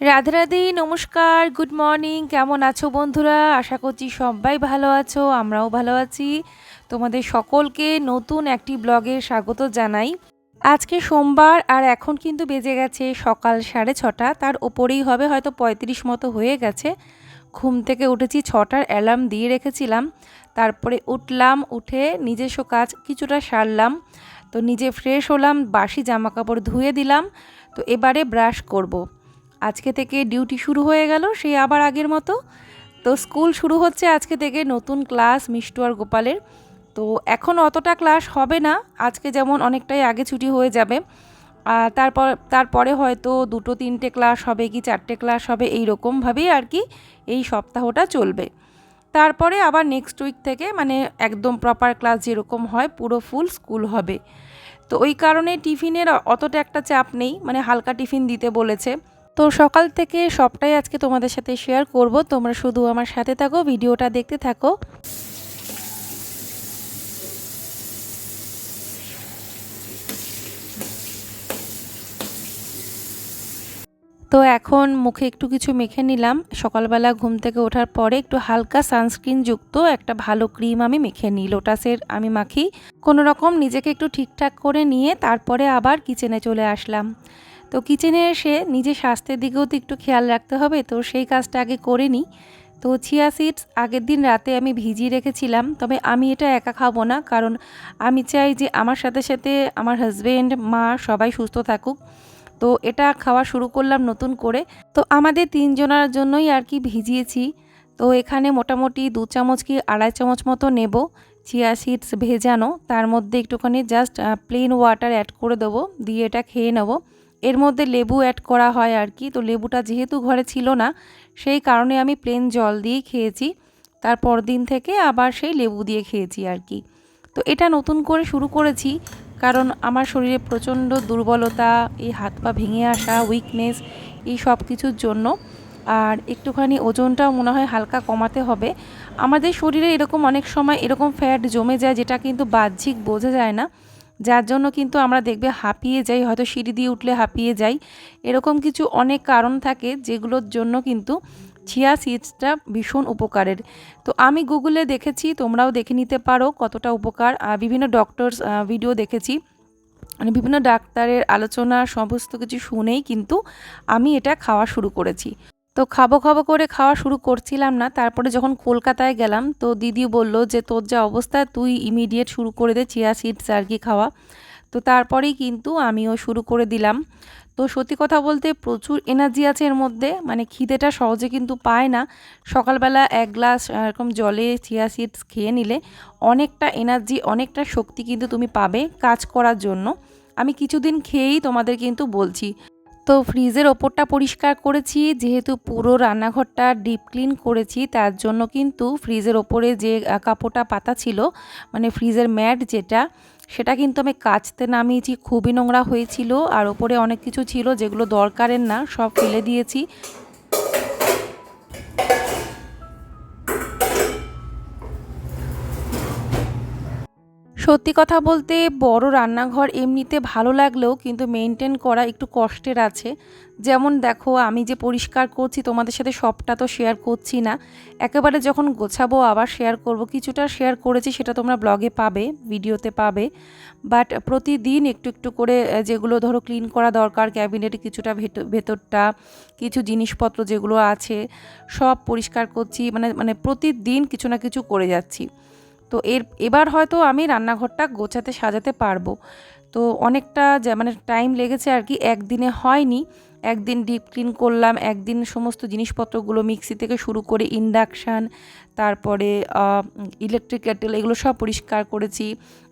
রাধে রাধে, নমস্কার good morning কেমন আছো বন্ধুরা? আশা করছি সবাই ভালো আছো, আমরাও ভালো আছি। তোমাদের সকলকে নতুন একটি ব্লগে স্বাগত জানাই। আজকে সোমবার আর এখন কিন্তু বেজে গেছে সকাল সাড়ে ছটা, তার ওপরেই হবে হয়তো পঁয়ত্রিশ মতো হয়ে গেছে। ঘুম থেকে উঠেছি, ছটার অ্যালার্ম দিয়ে রেখেছিলাম। তারপরে উঠলাম, উঠে নিজস্ব কাজ কিছুটা সারলাম। তো নিজে ফ্রেশ হলাম, বাসি জামা কাপড় ধুয়ে দিলাম। তো এবারে ব্রাশ করব। আজকে থেকে ডিউটি শুরু হয়ে গেল, সেই আবার আগের মতো। তো স্কুল শুরু হচ্ছে আজকে থেকে নতুন ক্লাস মিষ্টু আর গোপালের। তো এখন অতটা ক্লাস হবে না, আজকে যেমন অনেকটাই আগে ছুটি হয়ে যাবে। আর তারপর, তারপরে হয়তো দুটো তিনটে ক্লাস হবে কি চারটে ক্লাস হবে এই রকমভাবেই আর কি এই সপ্তাহটা চলবে। তারপরে আবার নেক্সট উইক থেকে মানে একদম প্রপার ক্লাস যেরকম হয় পুরো ফুল স্কুল হবে। তো ওই কারণে টিফিনের অতটা একটা চাপ নেই মানে হালকা টিফিন দিতে বলেছে। তো সকাল থেকে সবটাই আজকে তোমাদের সাথে শেয়ার করব। তোমরা শুধু আমার সাথে থাকো, ভিডিওটা দেখতে থাকো। তো এখন মুখে একটু কিছু মেখে নিলাম। সকালবেলা ঘুম থেকে ওঠার পরে একটু হালকা সানস্ক্রিন যুক্ত একটা ভালো ক্রিম আমি মেখে নিই। লোটাসের আমি মাখি। কোনো রকম নিজেকে একটু ঠিকঠাক করে নিয়ে তারপরে আবার কিচেনে চলে আসলাম। তো কিচেনে এসে নিজের স্বাস্থ্যের দিকেও তো একটু খেয়াল রাখতে হবে, তো সেই কাজটা আগে করে নিই। তো চিয়া সিডস আগের দিন রাতে আমি ভিজিয়ে রেখেছিলাম, তবে আমি এটা একা খাব না, কারণ আমি চাই যে আমার সাথে সাথে আমার হাজব্যান্ড মা সবাই সুস্থ থাকুক। তো এটা খাওয়া শুরু করলাম নতুন করে। তো আমাদের তিনজনার জন্যই আর কি ভিজিয়েছি। তো এখানে মোটামুটি দু চামচ কি আড়াই চামচ মতো নেব চিয়া সিডস ভেজানো। তার মধ্যে একটুখানি জাস্ট প্লেন ওয়াটার অ্যাড করে দেবো, দিয়ে এটা খেয়ে নেব। এর মধ্যে লেবু অ্যাড করা হয় আর কি। তো লেবুটা যেহেতু ঘরে ছিল না, সেই কারণে আমি প্লেন জল দিয়েই খেয়েছি। তারপর দিন থেকে আবার সেই লেবু দিয়ে খেয়েছি আর কি। তো এটা নতুন করে শুরু করেছি, কারণ আমার শরীরে প্রচণ্ড দুর্বলতা, এই হাত পা ভেঙে আসা উইকনেস এই সব কিছুর জন্য। আর একটুখানি ওজনটাও মনে হয় হালকা কমাতে হবে। আমাদের শরীরে এরকম অনেক সময় এরকম ফ্যাট জমে যায়, যেটা কিন্তু বাহ্যিক বোঝা যায় না। যার জন্য কিন্তু আমরা দেখবে হাঁপিয়ে যাই, হয়তো সিঁড়ি দিয়ে উঠলে হাঁপিয়ে যাই। এরকম কিছু অনেক কারণ থাকে যেগুলোর জন্য কিন্তু চিয়া সিডসটা ভীষণ উপকারের। তো আমি গুগলে দেখেছি, তোমরাও দেখে নিতে পারো কতটা উপকার। বিভিন্ন ডক্টরস ভিডিও দেখেছি। মানে বিভিন্ন ডাক্তারের আলোচনা, সমস্ত কিছু শুনেই কিন্তু আমি এটা খাওয়া শুরু করেছি। তো খাব খাব করে খাওয়া শুরু করছিলাম না। তারপরে যখন কলকাতায় গেলাম, তো দিদি বলল যে, তোর যা অবস্থা, তুই ইমিডিয়েট শুরু করে দে চিয়া সিডস আর কি খাওয়া। তো তারপরেই কিন্তু আমিও শুরু করে দিলাম। তো সত্যি কথা বলতে প্রচুর এনার্জি আছে এর মধ্যে মানে খিদেটা সহজে কিন্তু পায় না। সকালবেলা এক গ্লাস এরকম জলে চিয়া সিডস খেয়ে নিলে অনেকটা এনার্জি অনেকটা শক্তি কিন্তু তুমি পাবে কাজ করার জন্য। আমি কিছুদিন খেয়েই তোমাদের কিন্তু বলছি। তো ফ্রিজের ওপরটা পরিষ্কার করেছি, যেহেতু পুরো রান্নাঘরটা ডিপ ক্লিন করেছি, তার জন্য কিন্তু ফ্রিজের ওপরে যে কাপড়টা পাতা ছিল মানে ফ্রিজের ম্যাট যেটা, সেটা কিন্তু আমি কাচতে নামিয়েছি, খুবই নোংরা হয়েছিল, আর ওপরে অনেক কিছু ছিল যেগুলো দরকারের না, সব ফেলে দিয়েছি। সত্যি কথা বলতে বড় রান্নাঘর এমনিতে ভালো লাগলেও কিন্তু মেনটেন করা একটু কষ্টের আছে। যেমন দেখো, আমি যে পরিষ্কার করছি, তোমাদের সাথে সবটা তো শেয়ার করছি না। একেবারে যখন গোছাবো, আবার শেয়ার করব। কিছুটা শেয়ার করেছি, সেটা তোমরা ব্লগে পাবে ভিডিওতে পাবে। বাট প্রতিদিন একটু একটু করে যেগুলো ধরো ক্লিন করা দরকার ক্যাবিনেট কিছুটা ভেতরটা, কিছু জিনিসপত্র যেগুলো আছে, সব পরিষ্কার করছি মানে মানে প্রতিদিন কিছু না কিছু করে যাচ্ছি। তো এর, এবার হয়তো আমি রান্নাঘরটা গোছাতে সাজাতে পারব। তো অনেকটা মানে টাইম লেগেছে আর কি, একদিনে হয়নি। একদিন ডিপ ক্লিন করলাম, একদিন সমস্ত জিনিসপত্রগুলো মিক্সি থেকে শুরু করে ইন্ডাকশান তারপরে ইলেকট্রিক কেটেল এগুলো সব পরিষ্কার করেছি।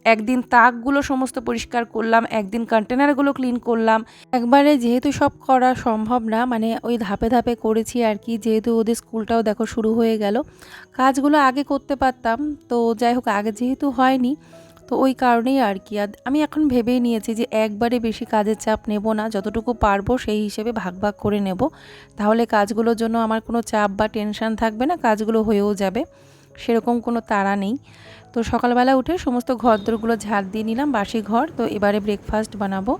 একদিন তাকগুলো সমস্ত পরিষ্কার করলাম, একদিন কন্টেনারগুলো ক্লিন করলাম। একবারে যেহেতু সব করা সম্ভব না মানে ওই ধাপে ধাপে করেছি আর কি, যেহেতু ওদের স্কুলটাও দেখো শুরু হয়ে গেল। কাজগুলো আগে করতে পারতাম, তো যাই হোক, আগে যেহেতু হয়নি তো ওই কারণেই আর কি। আর আমি এখন ভেবেই নিয়েছি যে একবারে বেশি কাজের চাপ নেব না, যতটুকু পারব সেই হিসেবে ভাগ ভাগ করে নেব। তাহলে কাজগুলোর জন্য আমার কোনো চাপ বা টেনশান থাকবে না, কাজগুলো হয়েও যাবে, সেরকম কোনো তাড়া নেই। তো সকালবেলা উঠে সমস্ত ঘরদোরগুলো ঝাড় দিয়ে নিলাম, বাসি ঘর, তো এবারে ব্রেকফাস্ট বানাবো।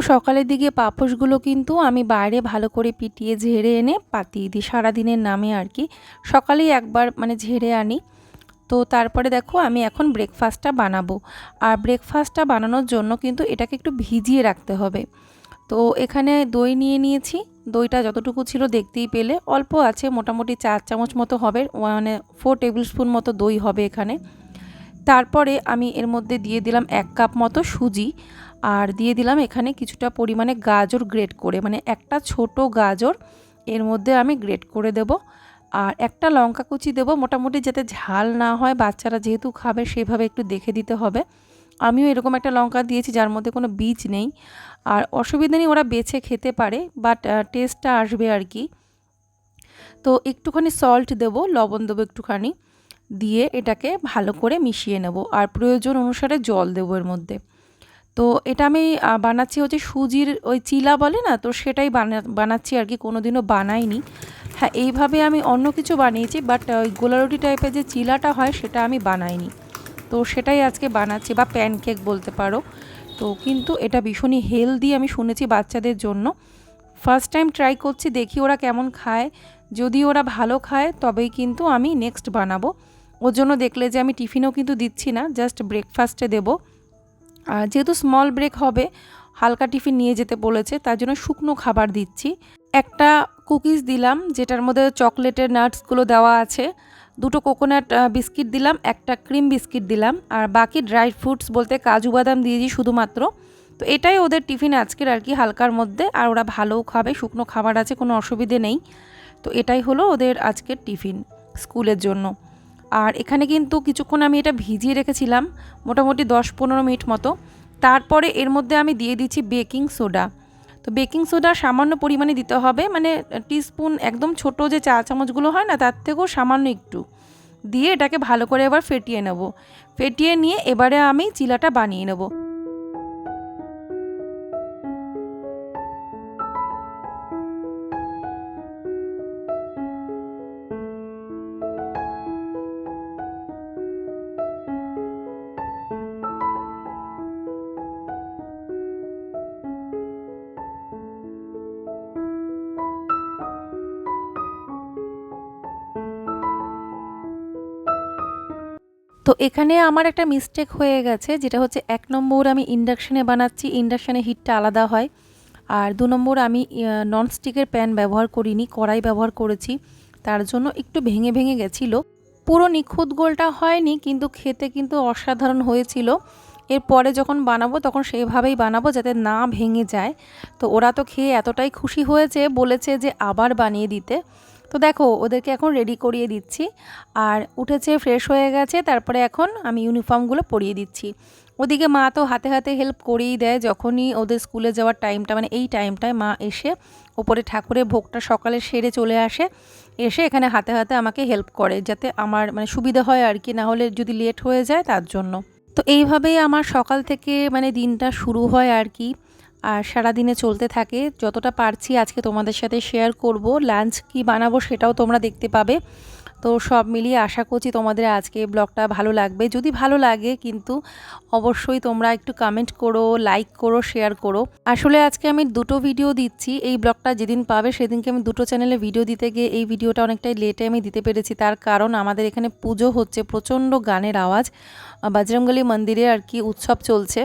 সকালের দিকে পাপোশগুলো কিন্তু আমি বাইরে ভালো করে পিটিয়ে ঝেড়ে এনে পাতিয়ে দিই সারাদিনের নামে আর কি। সকালেই একবার মানে ঝেড়ে আনি। তো তারপরে দেখো আমি এখন ব্রেকফাস্টটা বানাবো। আর ব্রেকফাস্টটা বানানোর জন্য কিন্তু এটাকে একটু ভিজিয়ে রাখতে হবে। তো এখানে দই নিয়ে নিয়েছি। দইটা যতটুকু ছিল দেখতেই পেলে। অল্প আছে, মোটামুটি চার চামচ মতো হবে। মানে ফোর টেবিল স্পুন মতো দই হবে এখানে। তারপরে আমি এর মধ্যে দিয়ে দিলাম এক কাপ মতো সুজি। আর দিয়ে দিলাম এখানে কিছুটা পরিমাণে গাজর গ্রেট করে মানে একটা ছোট গাজর এর মধ্যে আমি গ্রেট করে দেব। আর একটা লঙ্কা কুচি দেবো, মোটামুটি যাতে ঝাল না হয়, বাচ্চারা যেহেতু খাবে সেভাবে একটু দেখে দিতে হবে। আমিও এরকম একটা লঙ্কা দিয়েছি যার মধ্যে কোনো বীজ নেই। আর অসুবিধা নেই, ওরা বেছে খেতে পারে বাট টেস্টটা আসবে আর কি। তো একটুখানি সল্ট দেব, লবণ দেবো একটুখানি, দিয়ে এটাকে ভালো করে মিশিয়ে নেব। আর প্রয়োজন অনুসারে জল দেবো এর মধ্যে। তো এটা আমি বানাচ্ছি হচ্ছে সুজির ওই চিলা বলে না? তো সেটাই বানা, বানাচ্ছি আর কি কোনো দিনও বানাইনি। হ্যাঁ এইভাবে আমি অন্য কিছু বানিয়েছি বাট ওই গোলারুটি টাইপের যে চিলাটা হয়, সেটা আমি বানাইনি। তো সেটাই আজকে বানাচ্ছি, বা প্যানকেক বলতে পারো। তো কিন্তু এটা ভীষণই হেলদি আমি শুনেছি বাচ্চাদের জন্য। ফার্স্ট টাইম ট্রাই করছি, দেখি ওরা কেমন খায়। যদি ওরা ভালো খায়, তবেই কিন্তু আমি নেক্সট বানাবো। ওর জন্য দেখলে যে আমি টিফিনও কিন্তু দিচ্ছি না জাস্ট ব্রেকফাস্টে দেবো। যেহেতু স্মল ব্রেক হবে, হালকা টিফিন নিয়ে যেতে বলেছে, তার জন্য শুকনো খাবার দিচ্ছি। একটা কুকিজ দিলাম, যেটার মধ্যে চকলেটের নাটসগুলো দেওয়া আছে। দুটো কোকোনাট বিস্কিট দিলাম, একটা ক্রিম বিস্কিট দিলাম, আর বাকি ড্রাই ফ্রুটস বলতে কাজু বাদাম দিয়েছি শুধুমাত্র। তো এটাই ওদের টিফিন আজকের আর কি হালকার মধ্যে, আর ওরা ভালোও খাবে, শুকনো খাবার আছে, কোনো অসুবিধে নেই। তো এটাই হলো ওদের আজকের টিফিন স্কুলের জন্য। আর এখানে কিন্তু কিছুক্ষণ আমি এটা ভিজিয়ে রেখেছিলাম, মোটামুটি দশ পনেরো মিনিট মতো। তারপরে এর মধ্যে আমি দিয়ে দিচ্ছি বেকিং সোডা। তো বেকিং সোডা সামান্য পরিমাণে দিতে হবে মানে টিস্পুন একদম ছোট যে চা চামচগুলো হয় না, তার থেকেও সামান্য একটু। দিয়ে এটাকে ভালো করে এবার ফেটিয়ে নেব। ফেটিয়ে নিয়ে এবারে আমি চিলাটা বানিয়ে নেব। তো এখানে আমার একটা মিস্টেক হয়ে গেছে, যেটা হচ্ছে এক নম্বর আমি ইন্ডাকশানে বানাচ্ছি ইন্ডাকশানে হিটটা আলাদা হয়। আর দু নম্বর আমি ননস্টিকের প্যান ব্যবহার করিনি, কড়াই ব্যবহার করেছি, তার জন্য একটু ভেঙে ভেঙে গেছিল। পুরো নিখুঁত গোলটা হয়নি, কিন্তু খেতে কিন্তু অসাধারণ হয়েছিল। এরপরে যখন বানাবো, তখন সেইভাবেই বানাবো যাতে না ভেঙে যায়। তো ওরা তো খেয়ে এতটাই খুশি হয়েছে, বলেছে যে আবার বানিয়ে দিতে। তো দেখো, ওদেরকে এখন রেডি করিয়ে দিচ্ছি। আর উঠেছে ফ্রেশ হয়ে গেছে, তারপরে এখন আমি ইউনিফর্মগুলো পরিয়ে দিচ্ছি। ওদিকে মা তো হাতে হাতে হেল্প করেই দেয়, যখনই ওদের স্কুলে যাওয়ার টাইমটা মানে এই টাইমটায় মা এসে ওপরে ঠাকুরের ভোগটা সকালে সেরে চলে আসে। এসে এখানে হাতে হাতে আমাকে হেল্প করে, যাতে আমার মানে সুবিধা হয় আর কি, না হলে যদি লেট হয়ে যায়, তার জন্য। তো এইভাবেই আমার সকাল থেকে মানে দিনটা শুরু হয় আর কি। আর সারাদিনে চলতে থাকে। যতটা পারছি আজকে তোমাদের সাথে শেয়ার করব। লাঞ্চ কি বানাবো সেটাও তোমরা দেখতে পাবে। তো সব মিলিয়ে আশা করছি তোমাদের আজকে ব্লগটা ভালো লাগবে। যদি ভালো লাগে কিন্তু অবশ্যই তোমরা একটু কমেন্ট করো লাইক করো শেয়ার করো। আসলে আজকে আমি দুটো ভিডিও দিচ্ছি। এই ব্লগটা যেদিন পাবে সেদিনকে আমি দুটো চ্যানেলে ভিডিও দিতে গিয়ে এই ভিডিওটা অনেকটাই লেটে আমি দিতে পেরেছি। তার কারণ আমাদের এখানে পুজো হচ্ছে প্রচণ্ড গানের আওয়াজ। বজরংবলী মন্দিরে আর কি উৎসব চলছে।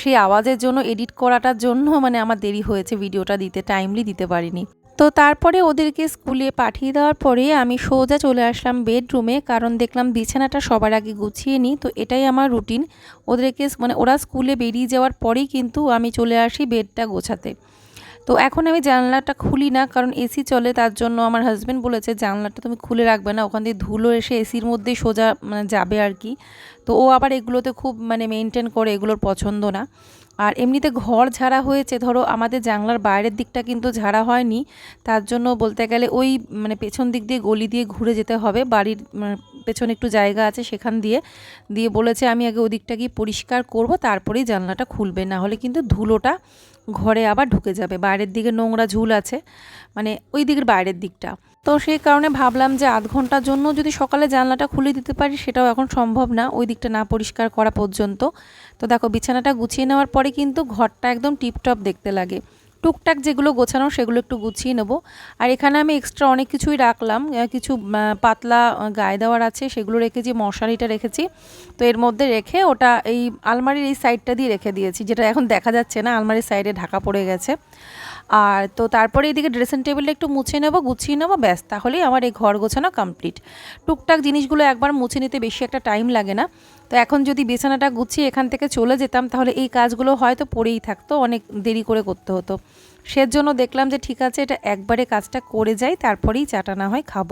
সেই আওয়াজের জন্য, এডিট করাটার জন্য মানে আমার দেরি হয়েছে, ভিডিওটা দিতে টাইমলি দিতে পারিনি। তো তারপরে ওদেরকে স্কুলে পাঠিয়ে দেওয়ার পরে আমি সোজা চলে আসলাম বেডরুমে কারণ দেখলাম বিছানাটা সবার আগে গুছিয়ে নিই, তো এটাই আমার রুটিন ওদেরকে মানে ওরা স্কুলে বেরিয়ে যাওয়ার পরেই কিন্তু আমি চলে আসি বেডটা গোছাতে। তো এখন আমি জানলাটা খুলি না, কারণ এসি চলে, তার জন্য আমার হাজব্যান্ড বলেছে, জানলাটা তুমি খুলে রাখবে না, ওখান দিয়ে ধুলো এসে এসির মধ্যেই সোজা মানে যাবে আর কি। তো ও আবার এগুলোতে খুব মানে মেনটেন করে এগুলোর পছন্দ না। আর এমনিতে ঘর ঝাড়া হয়েছে, ধরো আমাদের জানলার বাইরের দিকটা কিন্তু ঝাড়া হয়নি, তার জন্য বলতে গেলে ওই মানে পেছন দিক দিয়ে গলি দিয়ে ঘুরে যেতে হবে, বাড়ির পেছনে একটু জায়গা আছে সেখান দিয়ে দিয়ে বলেছে আমি আগে ওদিকটা গিয়ে পরিষ্কার করব, তারপরেই জানলাটা খুলবে, না হলে কিন্তু ধুলোটা ঘরে আবার ঢুকে যাবে, বাইরের দিকে নোংরা ঝুল আছে মানে ওই দিকের বাইরের দিকটা। তো সেই কারণে ভাবলাম যে আধ ঘণ্টার জন্য যদি সকালে জানলাটা খুলে দিতে পারি, সেটাও এখন সম্ভব না। ওই দিকটা না পরিষ্কার করা পর্যন্ত। তো দেখো, বিছানাটা গুছিয়ে নেওয়ার পরে কিন্তু ঘরটা একদম টিপটপ দেখতে লাগে। টুকটাক যেগুলো গোছানো, সেগুলো একটু গুছিয়ে নেব। আর এখানে আমি এক্সট্রা অনেক কিছুই রাখলাম। কিছু পাতলা গায়ে দেওয়ার আছে, সেগুলো রেখেছি মশারিটা রেখেছি, তো এর মধ্যে রেখে ওটা এই আলমারির এই সাইডটা দিয়ে রেখে দিয়েছি, যেটা এখন দেখা যাচ্ছে না, আলমারির সাইডে ঢাকা পড়ে গেছে। আর তো তারপরে এদিকে ড্রেসিং টেবিলটা একটু মুছে নেব, গুছিয়ে নেব, ব্যাস, তাহলেই আমার এই ঘর গোছানো কমপ্লিট টুকটাক জিনিসগুলো একবার মুছে নিতে বেশি একটা টাইম লাগে না। তো এখন যদি বিছানাটা গুছিয়ে এখান থেকে চলে যেতাম, তাহলে এই কাজগুলো হয়তো পড়েই থাকতো, অনেক দেরি করে করতে হতো। সেজন্য দেখলাম যে ঠিক আছে, এটা একবারে কাজটা করে যাই, তারপরেই চাটা না হয় খাব।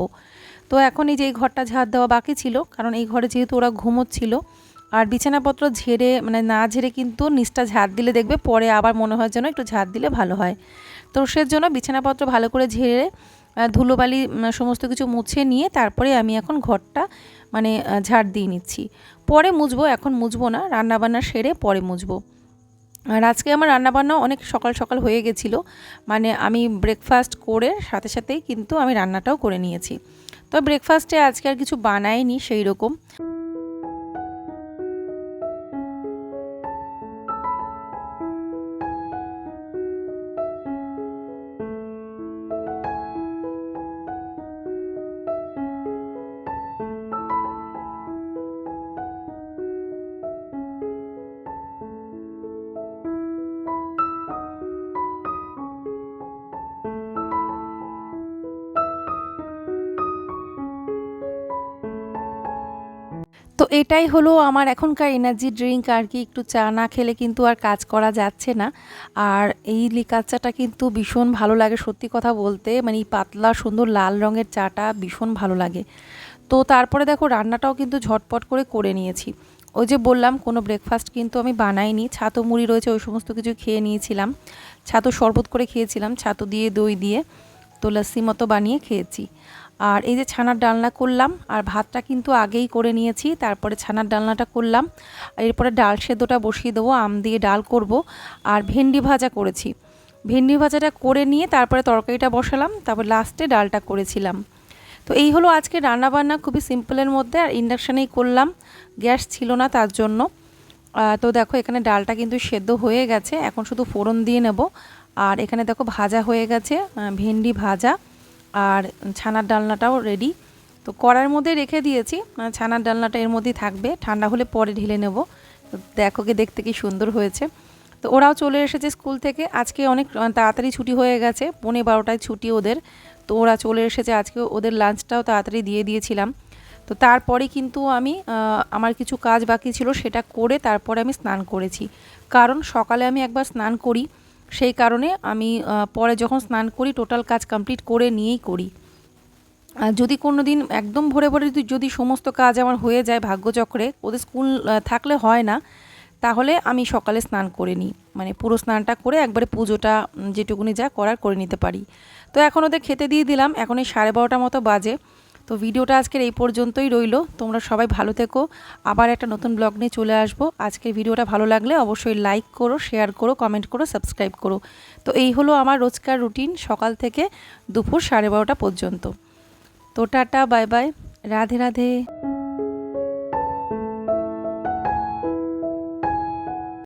তো এখন এই যে এই ঘরটা ঝাড় দেওয়া বাকি ছিল, কারণ এই ঘরে যেহেতু ওরা ঘুমোচ্ছিল আর বিছানাপত্র ঝেড়ে মানে না ঝেড়ে কিন্তু নিচটা ঝাড় দিলে দেখবে, পরে আবার মনে হয় যেন একটু ঝাড় দিলে ভালো হয়। তো জন্য বিছানাপত্র ভালো করে ঝেড়ে ধুলোবালি সমস্ত কিছু মুছে নিয়ে তারপরে আমি এখন ঘরটা মানে ঝাড় দিয়ে নিচ্ছি। পরে মুছবো, এখন মুছবো না, রান্নাবান্না সেরে পরে মুছবো। আর আজকে আমার রান্নাবান্না অনেক সকাল সকাল হয়ে গেছিল মানে আমি ব্রেকফাস্ট করে সাথে সাথেই কিন্তু আমি রান্নাটাও করে নিয়েছি। তো ব্রেকফাস্টে আজকে আর কিছু বানাইনি সেই রকম এটাই হলো আমার এখনকার এনার্জি ড্রিঙ্ক আর কি, একটু চা না খেলে কিন্তু আর কাজ করা যাচ্ছে না। আর এই লিকার চাটা কিন্তু ভীষণ ভালো লাগে সত্যি কথা বলতে মানে এই পাতলা, সুন্দর লাল রঙের চাটা ভীষণ ভালো লাগে। তো তারপরে দেখো রান্নাটাও কিন্তু ঝটপট করে করে নিয়েছি। ওই যে বললাম, কোনো ব্রেকফাস্ট কিন্তু আমি বানাইনি। ছাতু মুড়ি রয়েছে, ওই সমস্ত কিছু খেয়ে নিয়েছিলাম। ছাতু শরবত করে খেয়েছিলাম, ছাতু দিয়ে, দই দিয়ে, তো লস্যি মতো বানিয়ে খেয়েছি। আর এই যে ছানার ডালনা করলাম, আর ভাতটা কিন্তু আগেই করে নিয়েছি, তারপরে ছানার ডালনাটা করলাম। এরপরে ডাল সেদ্ধটা বসিয়ে দেবো, আম দিয়ে ডাল করব। আর ভেন্ডি ভাজা করেছি। ভেন্ডি ভাজাটা করে নিয়ে তারপরে তরকারিটা বসালাম, তারপর লাস্টে ডালটা করেছিলাম। তো এই হলো আজকে রান্নাবান্না, খুবই সিম্পলের মধ্যে, আর ইন্ডাকশানেই করলাম। গ্যাস ছিল না তার জন্য। তো দেখো এখানে ডালটা কিন্তু সেদ্ধ হয়ে গেছে, এখন শুধু ফোড়ন দিয়ে নেব। আর এখানে দেখো ভাজা হয়ে গেছে ভেন্ডি ভাজা। আর ছানার ডালনাটাও রেডি তো কড়ার মধ্যে রেখে দিয়েছি। ছানার ডালনাটা এর মধ্যেই থাকবে। ঠান্ডা হলে পরে ঢেলে নেব। দেখো কি দেখতে কি সুন্দর হয়েছে। তো ওরাও চলে এসেছে স্কুল থেকে। আজকে অনেক তাড়াতাড়ি ছুটি হয়ে গেছে। পৌনে বারোটায় ছুটি ওদের। তো ওরা চলে এসেছে। আজকে ওদের লাঞ্চটাও তাড়াতাড়ি দিয়ে দিয়েছিলাম। তো তারপরে কিন্তু আমি আমার কিছু কাজ বাকি ছিল সেটা করে তারপরে আমি স্নান করেছি। কারণ সকালে আমি একবার স্নান করি। সেই কারণে আমি পরে যখন স্নান করি টোটাল কাজ কমপ্লিট করে নিয়েই করি। আর যদি কোনো দিন একদম ভোরে ভোরে যদি সমস্ত কাজ আমার হয়ে যায় ভাগ্যচক্রে, ওদের স্কুল থাকলে হয় না, তাহলে আমি সকালে স্নান করে নিই। মানে পুরো স্নানটা করে একবারে পুজোটা যেটুকুনি যা করার করে নিতে পারি। তো এখন ওদের খেতে দিয়ে দিলাম। এখন এই সাড়ে বারোটা মতো বাজে। তো ভিডিওটা আজকের এই পর্যন্তই রইল। তোমরা সবাই ভালো থেকো। আবার একটা নতুন ব্লগ নিয়ে চলে আসব। আজকের ভিডিওটা ভালো লাগলে অবশ্যই লাইক করো শেয়ার করো কমেন্ট করো সাবস্ক্রাইব করো। তো এই হলো আমার রোজকার রুটিন সকাল থেকে দুপুর সাড়ে বারোটা পর্যন্ত। তো tata bye bye Radhe Radhe.